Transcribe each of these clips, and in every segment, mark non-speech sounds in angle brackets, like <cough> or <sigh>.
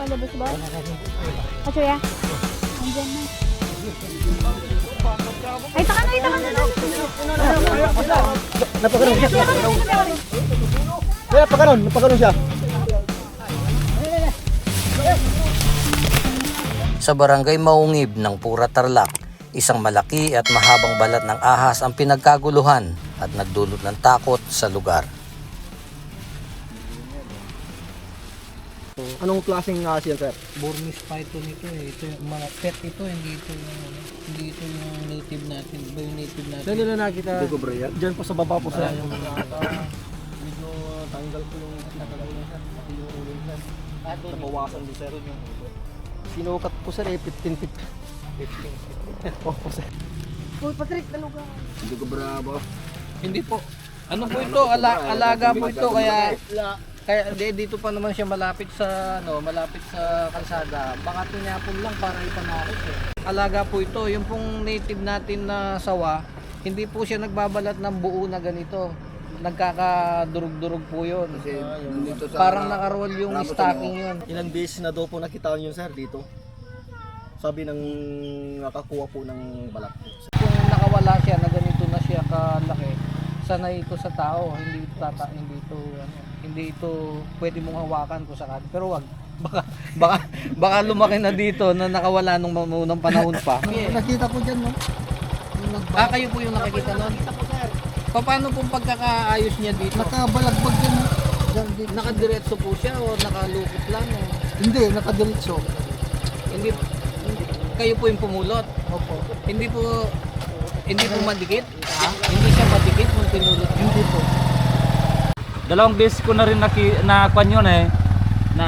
Nakalabas ba? Kaso ya? Andyan na. Ay, taka na, ay, taka na. Napakaroon siya. Napakaroon, napakaroon siya. Sa barangay Maungib ng Pura Tarlac, isang malaki at mahabang balat ng ahas ang pinagkaguluhan at nagdulot ng takot sa lugar. Anong klaseng ahas yan, sir? Burmese python ito eh. Ito yung mga pet ito, hindi ito yung ano, hindi ito yung native natin. Iba yung native natin. Saan nila nakita? Hindi ko bro yan. Diyan po sa baba po sir. yung mga Medyo tanggal ko yung nakalauna sir. Pati yung ulo sir. Nabawasan din sir yung. Sinukat ko sir eh, 15 feet. 15 <laughs> Opo sir. Uy, Patrick, taluga. Hindi ko bravo. Hindi po. Ano po ito? Ala, alaga po ito kaya kaya di, dito pa naman siya malapit sa ano, malapit sa kalsada. Baka tinapon lang para ipanakot eh. Alaga po ito, yung pong native natin na sawa, hindi po siya nagbabalat ng buo na ganito. Nagkakadurog-durog po 'yon. dito Parang nakaroll yung stocking 'yun. Ilang beses na daw po nakita yun sir dito. Sabi ng nakakuha po ng balat. Kung nakawala siya na ganito na siya kalaki, sanay ito sa tao, hindi ito tata, hindi ito ano, hindi ito pwede mong hawakan kung sakali. Pero wag <laughs> baka baka baka lumaki na dito na nakawala nung mamunang panahon pa. Nakita ko dyan no? Ah, kayo po yung nakikita? Pa- Paano pong pagkakaayos niya dito? Nakabalagbag. Dyan, dito. Nakadiretso po siya o nakalukot lang o Hindi, nakadiretso. hindi kayo po yung pumulot? Opo. Hindi po hindi po madikit? Hindi siya madikit nung pinulot? Hindi po. dalawang beses ko na rin naki, na kwan yun eh na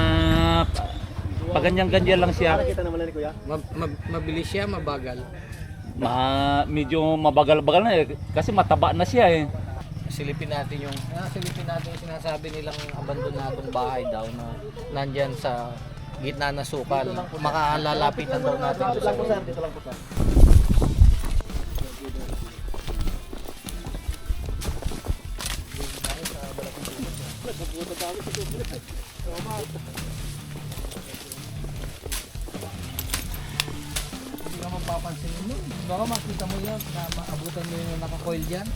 paganyan-ganyan lang siya Nakita naman na ni kuya. Ma- ma- mabilis siya, mabagal. ma, medyo mabagal-bagal na eh kasi mataba na siya eh Silipin natin yung ah, silipin natin yung sinasabi nilang abandonadong bahay daw na nandyan sa gitna na sukal. Makaalalapitan daw natin. Dito lang po sir, dito lang po sir. Hindi ka mapapansin mo. Baka makita mo yan na maabutan mo yung naka-coil dyan.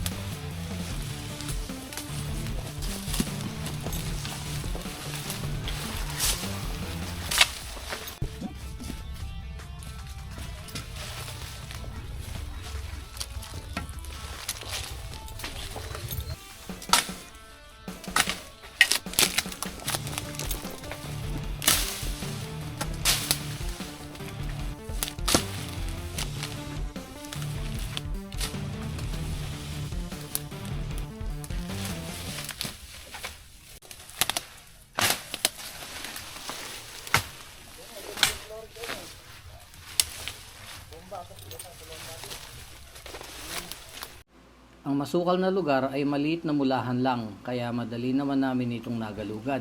Ang masukal na lugar ay maliit na mulahan lang, kaya madali naman namin itong nagalugad.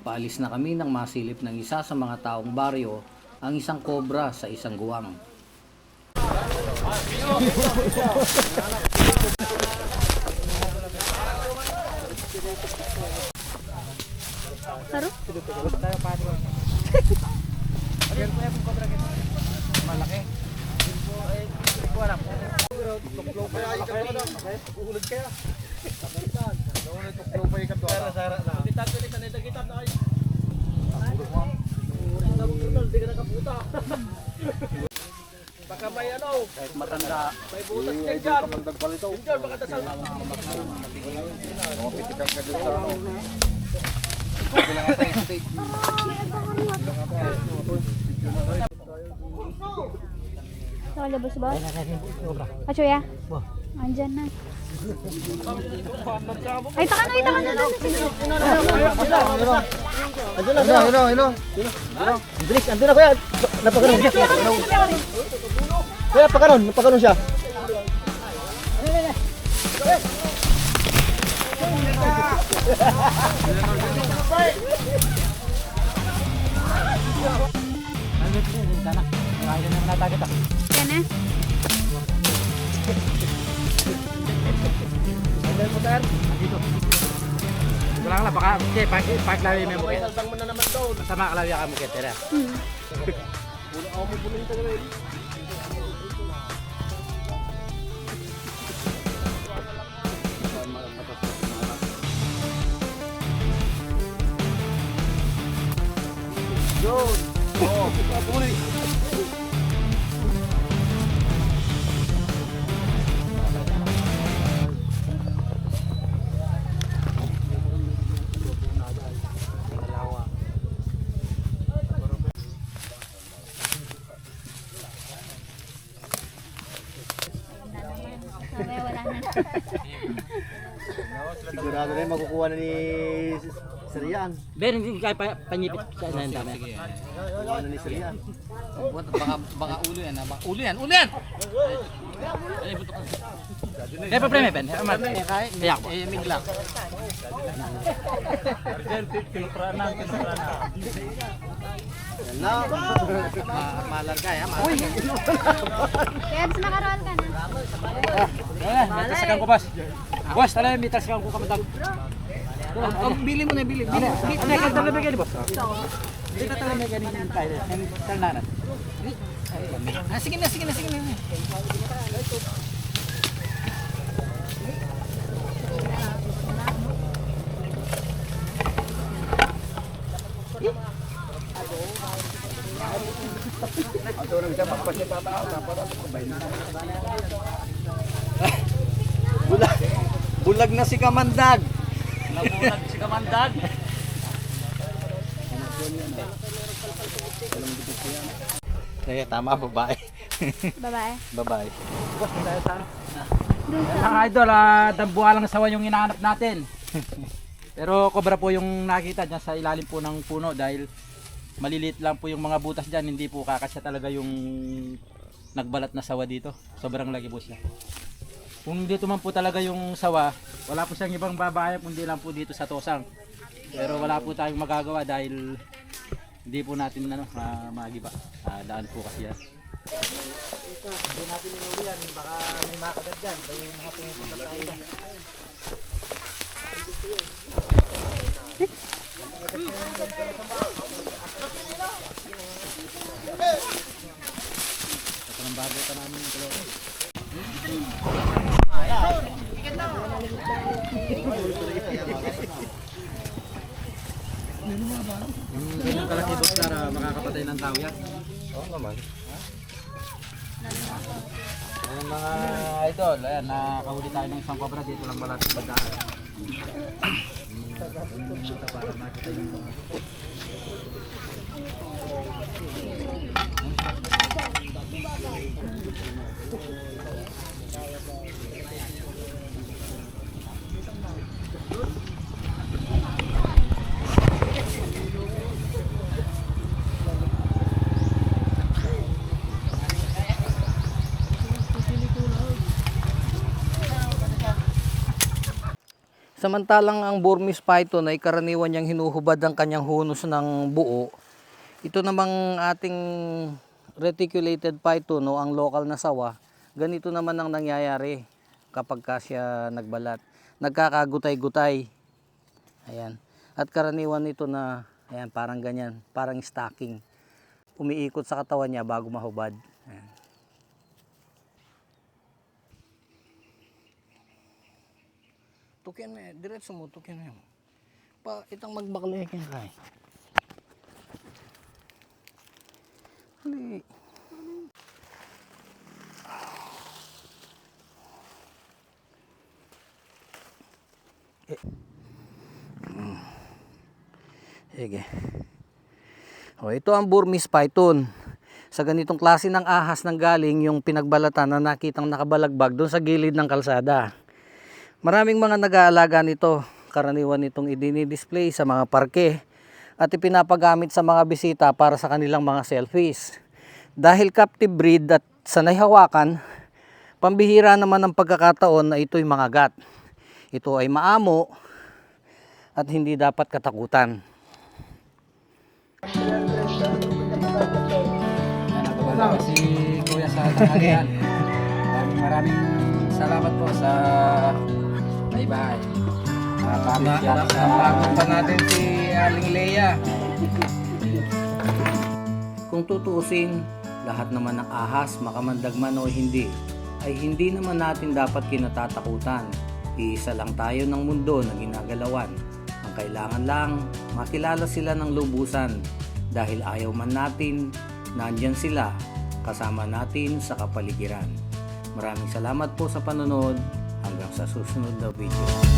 Paalis na kami nang masilip ng isa sa mga taong baryo ang isang kobra sa isang guwang. Saro? Malaki. <laughs> Tuklong pa yung ikaw na. Uhulog kaya. Tuklong pa yung ikaw na. Sara na. Kitab ko ni Tanita, kitab na kayo. Puro mo. Hindi ka nakaputa. Baka may ano. Kahit matanda. May butas kayo dyan. Kapag nagpalito. Dyan, baka dasal. Mga pitikang ka dyan sa ano. Bilang ata yung steak. Bilang ata yung steak. Nakalabas ba? Kaso ya? Andyan na. Ay, taka na, taka na. Andun na, hello, hello, hello. Bilis, andun na kuya. Napakaroon siya. Kuya, napakaroon, napakaroon siya. Yan na. Wala ka lang, baka, sige, pag, pag lawi mo yung bukit. Taldang mo na naman daw. Sama ka lawi ka bukit, tira. Puno ako mo puno yung tagawin. Yun! Oo! Puno Sigurado na yung makukuha na ni Sir Yan. Ben, hindi kaya pa, panyipit sa ano yung dami. Makukuha na ni Sir Yan. Baka, baka ulo yan, baka ulo yan, ulo yan! Kaya problema, Ben. Amat, kaya ko. Eh, migla. Yan na. Malarga, ya, Kaya mas makaroon ka na. Eh, may tasakan ko, boss. Boss, tala, may tasakan ko kamatag. Oh, bili mo na, bili. Bili. Bili. Teka, tala may gani, boss. Dito tala may gani yung tayo. Yung talnanan. Ah, sige na, sige na, sige na. Bulag. Bulag na si Kamandag. Nabulag si Kamandag. Eh, tama, babae. Babae. babae. Mga idol, uh, dambuha lang sawa yung hinahanap natin. Pero kobra po yung nakita dyan sa ilalim po ng puno dahil maliliit lang po yung mga butas dyan. Hindi po kakasya talaga yung nagbalat na sawa dito. Sobrang lagi po siya. Kung dito man po talaga yung sawa, wala po siyang ibang babae kundi lang po dito sa tosang. Pero wala po tayong magagawa dahil hindi po natin ano, ma magiba. Ah, daan po kasi yan. Hindi natin inuwi yan, baka may makagat dyan. Kaya yung mga pumupunta tayo dyan. Ito ng bago pa namin yung tulo. Yung ganyan kalaki boss para makakapatay ng tao yan. Oo naman. Ayan mga idol, ayan, nakahuli tayo ng isang cobra dito lang malapit sa daan. Ito para makita yung mga Samantalang ang Burmese python ay karaniwan niyang hinuhubad ang kanyang hunos ng buo. Ito namang ating reticulated python o ang local na sawa, ganito naman ang nangyayari kapag ka siya nagbalat. Nagkakagutay-gutay. Ayan. At karaniwan nito na ayan, parang ganyan, parang stocking. Umiikot sa katawan niya bago mahubad. Ayan. Tukyan eh. Diretso mo, tukyan mo. Pa, itang magbakalik yan kay. Sige. O, ito ang Burmese python. Sa ganitong klase ng ahas ng galing yung pinagbalatan na nakitang nakabalagbag doon sa gilid ng kalsada. Maraming mga nag-aalaga nito. Karaniwan nitong idini-display sa mga parke at ipinapagamit sa mga bisita para sa kanilang mga selfies. Dahil captive breed at sanay hawakan, pambihira naman ang pagkakataon na ito'y mangagat. Ito ay maamo at hindi dapat katakutan. Salamat si Kuya sa tanghalian. Maraming maraming salamat po sa bye-bye. Napagod pa natin si Aling Leia. Kung tutuusin, lahat naman ng ahas, makamandag man o hindi, ay hindi naman natin dapat kinatatakutan. Iisa lang tayo ng mundo na ginagalawan. Ang kailangan lang, makilala sila ng lubusan. Dahil ayaw man natin, nandyan sila, kasama natin sa kapaligiran. Maraming salamat po sa panonood. Hanggang sa susunod na video.